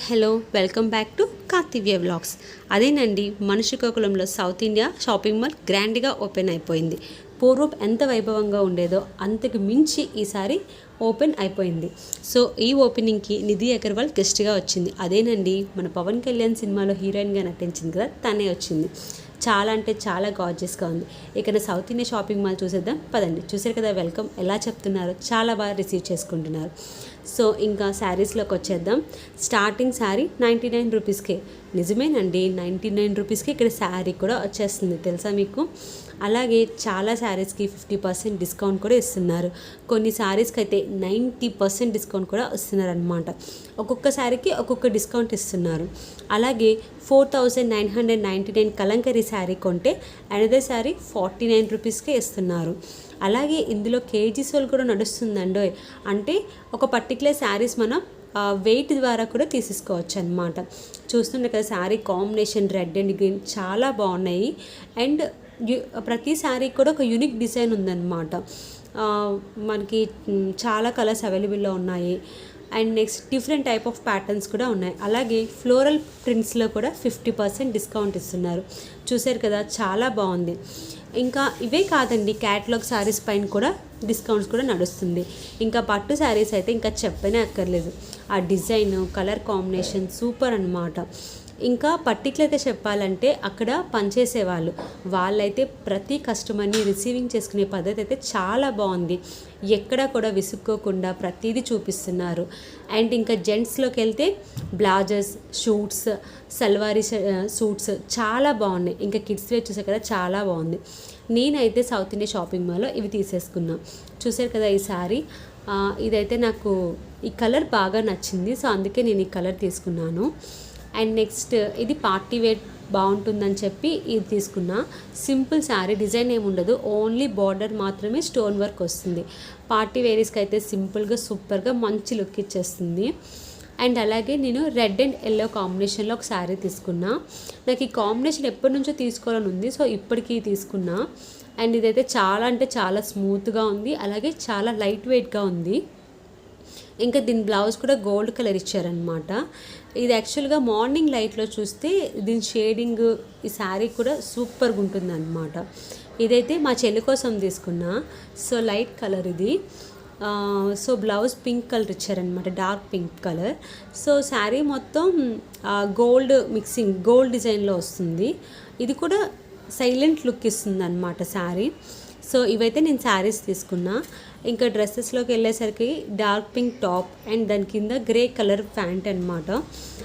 Hello welcome back to Karthivya vlogs. అదేనండి మనిషి south India shopping mall గ్రాండ్గా open అయిపోయింది. పూర్వం ఎంత వైభవంగా ఉండేదో అంతకు మించి ఈసారి ఓపెన్ అయిపోయింది. సో ఈ ఓపెనింగ్కి నిధి అగర్వాల్ గెస్ట్గా వచ్చింది. అదేనండి మన పవన్ కళ్యాణ్ సినిమాలో హీరోయిన్గా నటించింది కదా తనే వచ్చింది. చాలా అంటే చాలా గార్జియస్గా ఉంది. ఇక్కడ సౌత్ ఇండియా షాపింగ్ మాల్ చూసేద్దాం. పదండి. చూసారు కదా వెల్కమ్ ఎలా చెప్తున్నారు? చాలా బాగా రిసీవ్ చేసుకుంటున్నారు. సో ఇంకా శారీస్లోకి వచ్చేద్దాం. స్టార్టింగ్ శారీ నైంటీ నైన్ రూపీస్కే నిజమేనండి నైంటీ నైన్ రూపీస్కి ఇక్కడ శారీ కూడా వచ్చేస్తుంది. తెలుసా మీకు? అలాగే చాలా శారీస్కి ఫిఫ్టీ పర్సెంట్ డిస్కౌంట్ కూడా ఇస్తున్నారు. కొన్ని శారీస్కి అయితే నైంటీ పర్సెంట్ డిస్కౌంట్ కూడా ఇస్తున్నారు అనమాట ఒక్కొక్క శారీకి ఒక్కొక్క డిస్కౌంట్ ఇస్తున్నారు. అలాగే four thousand nine hundred ninety nine Kalamkari sari కొంటే అనదర్ శారీ ఫార్టీ నైన్ రూపీస్కే ఇస్తున్నారు అలాగే ఇందులో కేజీ సోల్ కూడా నడుస్తుందండో అంటే ఒక పర్టికులర్ శారీస్ మనం వెయిట్ ద్వారా కూడా తీసేసుకోవచ్చు అనమాట చూస్తుండే కదా sari combination red and green చాలా బాగున్నాయి. అండ్ ప్రతి శారీ కూడా ఒక యూనిక్ డిజైన్ ఉందన్నమాట. మనకి చాలా కలర్స్ అవైలబుల్లో ఉన్నాయి. And next different type of patterns కూడా ఉన్నాయి. అలాగే ఫ్లోరల్ ప్రింట్స్లో కూడా ఫిఫ్టీ పర్సెంట్ డిస్కౌంట్ ఇస్తున్నారు. చూసారు కదా చాలా బాగుంది. ఇంకా ఇవే కాదండి క్యాటలాగ్ శారీస్ పైన కూడా డిస్కౌంట్స్ కూడా నడుస్తుంది. ఇంకా పట్టు శారీస్ అయితే ఇంకా చెప్పనే అక్కర్లేదు. ఆ డిజైన్ కలర్ కాంబినేషన్ సూపర్ అన్నమాట. ఇంకా పర్టికులర్గా చెప్పాలంటే అక్కడ పనిచేసేవాళ్ళు వాళ్ళైతే ప్రతి కస్టమర్ని రిసీవింగ్ చేసుకునే పద్ధతి అయితే చాలా బాగుంది. ఎక్కడా కూడా విసుక్కోకుండా ప్రతిదీ చూపిస్తున్నారు. అండ్ ఇంకా జెంట్స్లోకి వెళ్తే బ్లాజర్స్ షూట్స్ సల్వారీ సూట్స్ చాలా బాగున్నాయి. ఇంకా కిడ్స్ వేర్ చూసే కదా చాలా బాగుంది. నేనైతే సౌత్ ఇండియా షాపింగ్ మాల్లో ఇవి తీసేసుకున్నాను చూసారు కదా ఈ సారీ ఇదైతే నాకు ఈ కలర్ బాగా నచ్చింది. సో అందుకే నేను ఈ కలర్ తీసుకున్నాను. అండ్ నెక్స్ట్ ఇది పార్టీ వేర్ బాగుంటుందని చెప్పి ఇది తీసుకున్నా. సింపుల్ శారీ డిజైన్ ఏమి ఉండదు. ఓన్లీ బార్డర్ మాత్రమే స్టోన్ వర్క్ వస్తుంది. పార్టీ వేరీస్కి అయితే సింపుల్గా సూపర్గా మంచి లుక్ ఇచ్చేస్తుంది. అండ్ అలాగే నేను రెడ్ అండ్ ఎల్లో కాంబినేషన్లో ఒక శారీ తీసుకున్నా. నాకు ఈ కాంబినేషన్ ఎప్పటి నుంచో తీసుకోవాలని ఉంది. సో ఇప్పటికీ తీసుకున్నా. అండ్ ఇదైతే చాలా అంటే చాలా స్మూత్గా ఉంది. అలాగే చాలా లైట్ వెయిట్గా ఉంది. ఇంకా దీని బ్లౌజ్ కూడా గోల్డ్ కలర్ ఇచ్చారనమాట ఇది యాక్చువల్గా మార్నింగ్ లైట్లో చూస్తే దీని షేడింగ్ ఈ శారీ కూడా సూపర్గా ఉంటుంది అనమాట ఇదైతే మా చెల్లి కోసం తీసుకున్నా. సో లైట్ కలర్ ఇది. సో బ్లౌజ్ పింక్ కలర్ ఇచ్చారనమాట dark pink colour. So sari మొత్తం గోల్డ్ మిక్సింగ్ గోల్డ్ డిజైన్లో వస్తుంది. ఇది కూడా సైలెంట్ లుక్ ఇస్తుంది అనమాట శారీ. సో ఇవైతే నేను శారీస్ తీసుకున్నా. ఇంకా డ్రెస్సెస్లోకి వెళ్ళేసరికి డార్క్ పింక్ టాప్ అండ్ దాని కింద గ్రే కలర్ ప్యాంట్ అనమాట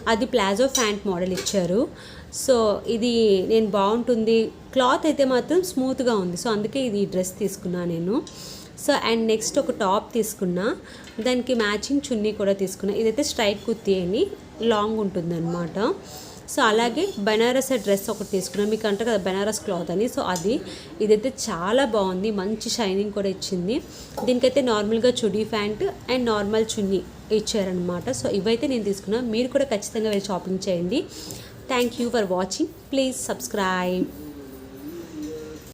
అది ప్లాజో ప్యాంట్ మోడల్ ఇచ్చారు. సో ఇది నేను బాగుంటుంది. క్లాత్ అయితే మాత్రం స్మూత్గా ఉంది. సో అందుకే ఇది డ్రెస్ తీసుకున్నా నేను. సో అండ్ నెక్స్ట్ ఒక టాప్ తీసుకున్నా. దానికి మ్యాచింగ్ చున్నీ కూడా తీసుకున్నా. ఇదైతే స్ట్రైట్ కుర్తీ అని. లాంగ్ ఉంటుందన్నమాట. సో అలాగే బెనారస్ డ్రెస్ ఒకటి తీసుకున్నాను మీకు అంటారు కదా బెనారస్ క్లాత్ అని. సో అది ఇదైతే చాలా బాగుంది. మంచి షైనింగ్ కూడా ఇచ్చింది. దీనికైతే నార్మల్గా chudi pant and normal chunni ఇచ్చారనమాట సో ఇవైతే నేను తీసుకున్నాను మీరు కూడా ఖచ్చితంగా వెళ్ళి షాపింగ్ చేయండి. Thank you for watching please subscribe